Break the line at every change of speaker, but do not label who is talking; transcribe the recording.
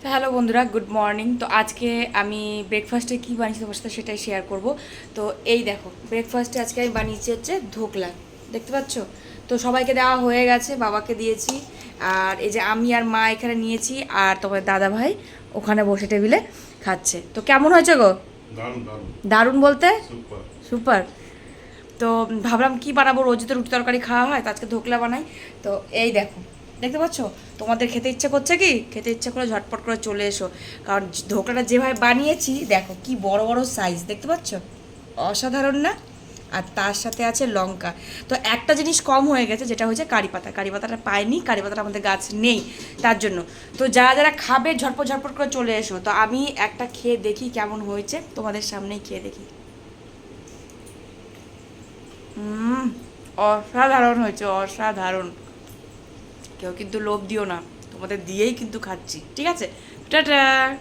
তো হ্যালো বন্ধুরা good morning. তো আজকে আমি ব্রেকফাস্টে কী বানিয়েছি তোমার সাথে সেটাই শেয়ার করব। তো এই দেখো ব্রেকফাস্টে আজকে আমি বানিয়েছি হচ্ছে ধোকলা দেখতে পাচ্ছ? তো সবাইকে দেওয়া হয়ে গেছে বাবাকে দিয়েছি আর এই যে আমি আর মা এখানে নিয়েছি আর তোমার দাদা ভাই ওখানে বসে টেবিলে খাচ্ছে। তো কেমন হয়েছে গো?
দারুণ
বলতে?
সুপার।
সুপার। তো ভাবলাম কি বানাবো রোজ তো রুটি তরকারি খাওয়া হয় তো আজকে ধোকলা বানাই। তো এই দেখো দেখতে পাচ্ছ? তোমাদের খেতে ইচ্ছে করছে কি? খেতে ইচ্ছে করে ঝটপট করে চলে এসো। কারণ ধোকলাটা যেভাবে বানিয়েছি, দেখো কি বড় বড় সাইজ দেখতে পাচ্ছ? অসাধারণ না? আর তার সাথে আছে লঙ্কা। তো একটা জিনিস কম হয়ে গেছে, যেটা হচ্ছে কারি পাতা। কারি পাতাটা পাইনি, কারি পাতাটা আমাদের গাছ নেই তার জন্য। তো যারা যারা খাবে, ঝটপট ঝটপট করে চলে এসো। তো আমি একটা খেয়ে দেখি কেমন হয়েছে। তোমাদের সামনেই খেয়ে দেখি। অসাধারণ হয়েছে, অসাধারণ। কেউ কিন্তু লোভ দিও না। তোমাদের দিয়েই কিন্তু খাচ্ছি। ঠিক আছে? টাটা!